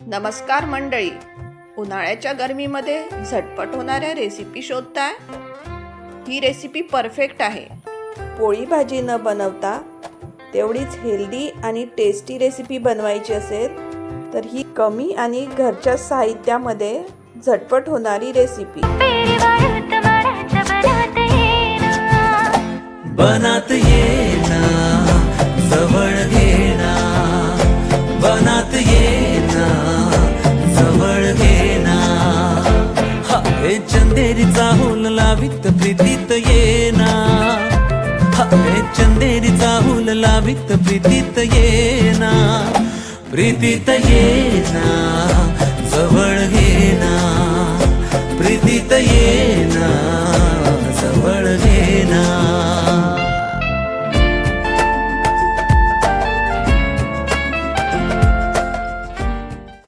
नमस्कार मंडळी. उन्हाळ्याच्या गरमीमध्ये झटपट होणाऱ्या रेसिपी शोधताय? ही रेसिपी परफेक्ट आहे. पोळी भाजी न बनवता तेवढीच हेल्दी आणि टेस्टी रेसिपी बनवायची असेल तर ही कमी आणि घरच्या साहित्यामध्ये झटपट होणारी रेसिपी बनात येना हे चंदेरी होल लावित प्रीतीत येना हे चंदेरी होल लावित प्रीतीत येना प्रीतीत येना जवळ घेना प्रीतीत येना